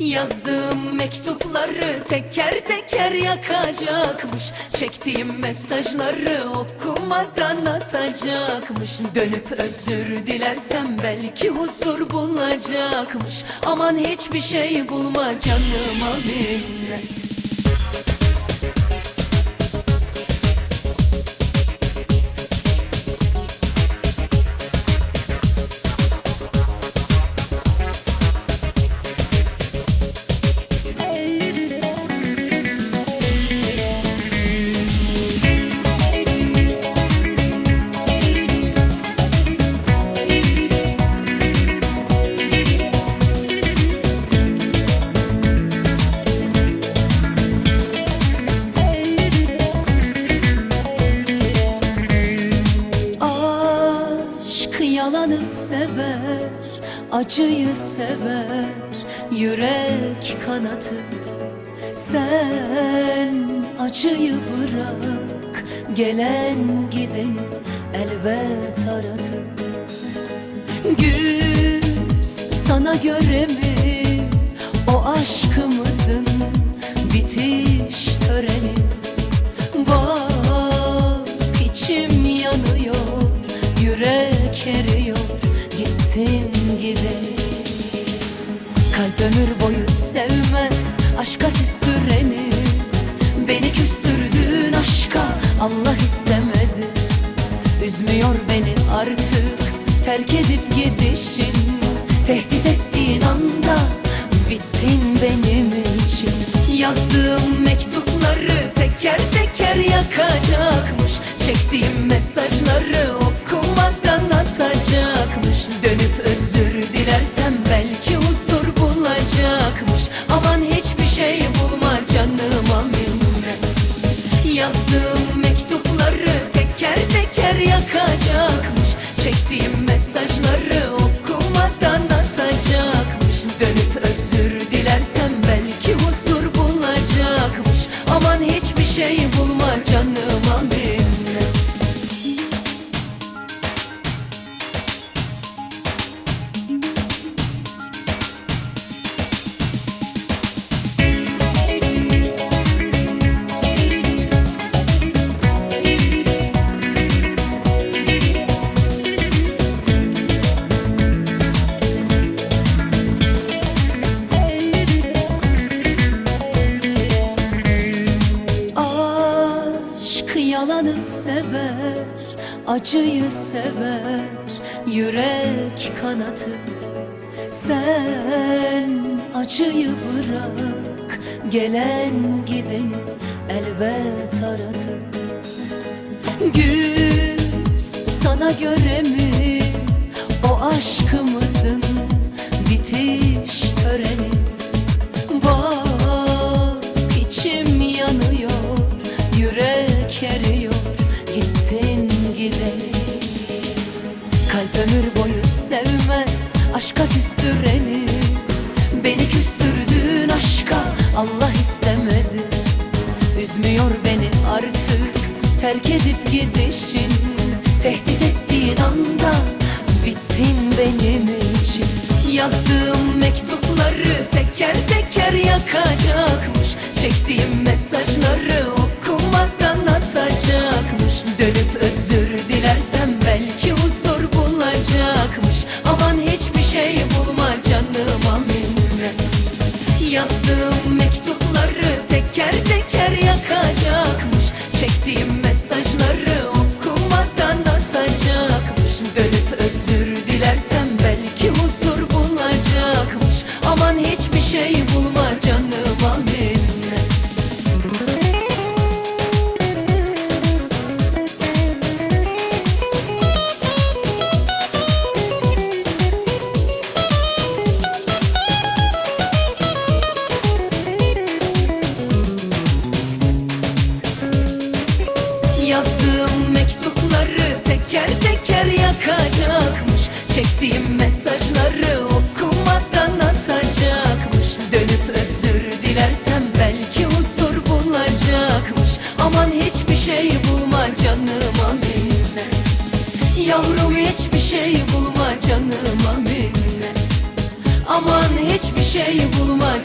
Yazdığım mektupları teker teker yakacakmış. Çektiğim mesajları okumadan atacakmış. Dönüp özür dilersem belki huzur bulacakmış. Aman hiçbir şey bulma canıma minnet sever, acıyı sever, yürek kanatır. Sen acıyı bırak, gelen gideni elbet aratır. Güz sana göre mi o aşkımızın bitiş töreni? Bak içim yanıyor, yürek eriyor, gittin gideri. Kalp ömür boyu sevmez, aşka küstüreni. Beni küstürdüğün aşka Allah istemedi. Üzmüyor beni artık, terk edip gidişin. Tehdit ettiğin anda bittin benim için. Yazdığım mektupları teker teker yakacakmış. Çektiğim mesajları yalanı sever, acıyı sever, yürek kanatır. Sen acıyı bırak, gelen gideni elbet aratır. Güz aşka küstüreni. Beni küstürdüğün aşka Allah istemedi. Üzmüyor beni artık, terk edip gidişin. Tehdit ettiğin anda bittin benim için. Yazdığım mektupları teker teker bulacakmış. Aman hiçbir şey Yavrum hiçbir şey bulma canıma minnet Aman hiçbir şey bulma canıma